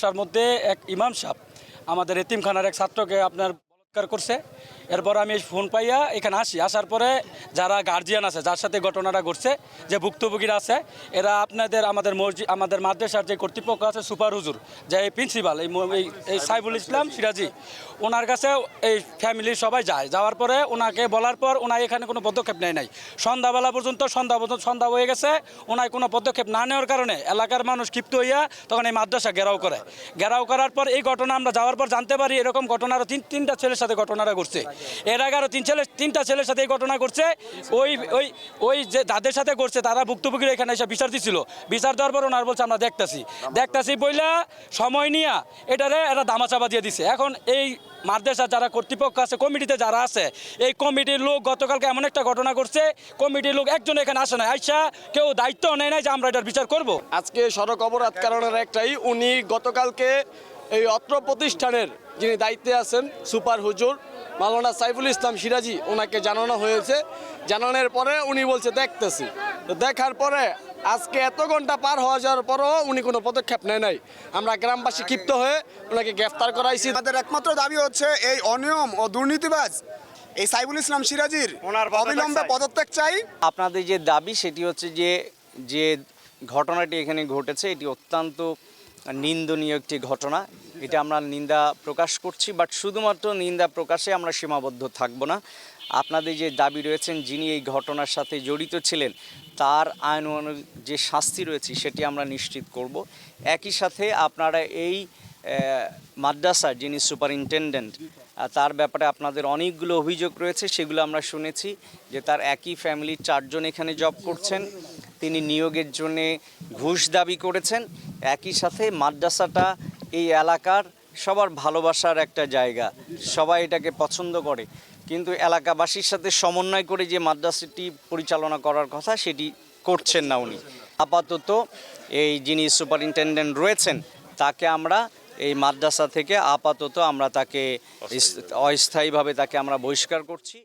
তার মধ্যে এক ইমাম সাহেব আমাদের এতিমখানার এক ছাত্রকে আপনার বলৎকার করছে। এরপর আমি ফোন পাইয়া এখানে আসি। আসার পরে যারা গার্জিয়ান আছে, যার সাথে ঘটনাটা ঘটছে, যে ভুক্তভোগীরা আছে, এরা আপনাদের আমাদের মসজিদ, আমাদের মাদ্রাসার যে কর্তৃপক্ষ আছে, সুপার হুজুর, যে এই প্রিন্সিপাল এই সাইবুল ইসলাম সিরাজি, ওনার কাছে এই ফ্যামিলির সবাই যায়। যাওয়ার পরে ওনাকে বলার পর ওনার এখানে কোনো পদক্ষেপ নেয় নাই। সন্ধ্যাবেলা পর্যন্ত সন্ধ্যা পর্যন্ত সন্ধ্যা হয়ে গেছে ওনার কোনো পদক্ষেপ না নেওয়ার কারণে এলাকার মানুষ ক্ষিপ্ত হইয়া তখন এই মাদ্রাসা ঘেরাও করে। ঘেরাও করার পর এই ঘটনা আমরা যাওয়ার পর জানতে পারি, এরকম ঘটনা আরও তিন তিনটা ছেলের সাথে ঘটনাটা ঘটছে। এর আগে আরও তিন ছেলে তিনটা ছেলের সাথে এই ঘটনা ঘটছে। ওই ওই ওই যে যাদের সাথে করছে তারা ভুক্তভোগীর এখানে এসে বিচার দিছিল। বিচার দেওয়ার পর ওনার বলছে, আমরা দেখতাছি। দেখতাছি বইলা সময় নিয়া এটারে এরা দামাচাপা দিয়ে দিছে। এখন এই মাদ্রাসা যারা কর্তৃপক্ষ আছে, কমিটিতে যারা আছে, এই কমিটির লোক গতকালকে এমন একটা ঘটনা করছে কমিটির লোক একজন এখানে আসে না আইসা কেউ দায়িত্ব নেয় নাই যে আমরা এটার বিচার করব। আজকে সড়ক অবরোধ কারণের একটাই, উনি গতকালকে এই অত্র প্রতিষ্ঠানের যিনি দায়িত্বে আছেন সুপার হুজুর মাওলানা সাইফুল ইসলাম সিরাজি ওনাকে জানানো হয়েছে। জানানোর পরে উনি বলছে দেখতেছি। তো দেখার পরে আজকে এত ঘণ্টা পার হওয়া যাওয়ার পরও উনি কোনো পদক্ষেপ নেয় নাই। আমরা গ্রামবাসী ক্ষিপ্ত হয়ে ওনাকে গ্রেফতার করাইছি। আমাদের একমাত্র দাবি হচ্ছে এই অনিয়ম ও দুর্নীতিবাজ এই সাইবুল ইসলাম সিরাজির ওনার অবিলম্বে পদত্যাগ চাই। আপনাদের যে দাবি সেটি হচ্ছে যে যে ঘটনাটি এখানে ঘটেছে এটি অত্যন্ত নিন্দনীয় একটি ঘটনা। এটা আমরা নিন্দা প্রকাশ করছি বাট শুধুমাত্র নিন্দা প্রকাশে আমরা সীমাবদ্ধ থাকব না। আপনাদের যে দাবি রয়েছেন, যিনি এই ঘটনার সাথে জড়িত ছিলেন, তার আইন যে শাস্তি রয়েছে, সেটি আমরা নিশ্চিত করব। একই সাথে আপনারা এই মাদ্রাসার যিনি সুপারিনটেন্ডেন্ট তার ব্যাপারে আপনাদের অনেকগুলো অভিযোগ রয়েছে, সেগুলো আমরা শুনেছি যে তার একই ফ্যামিলির চারজন এখানে জব করছেন, তিনি নিয়োগের জন্যে ঘুষ দাবি করেছেন একই সাথে মাদ্রাসাটা এই এলাকার সবার ভালোবাসার একটা জায়গা। সবাই এটাকে পছন্দ করে। কিন্তু এলাকাবাসীর সাথে সমন্বয় করে যে মাদ্রাসাটি পরিচালনা করার কথা সেটি করছেন না উনি। আপাতত এই যিনি সুপারিনটেন্ডেন্ট রয়েছেন তাকে আমরা এই মাদ্রাসা থেকে আপাতত আমরা তাকে অস্থায়ীভাবে তাকে আমরা বহিষ্কার করছি।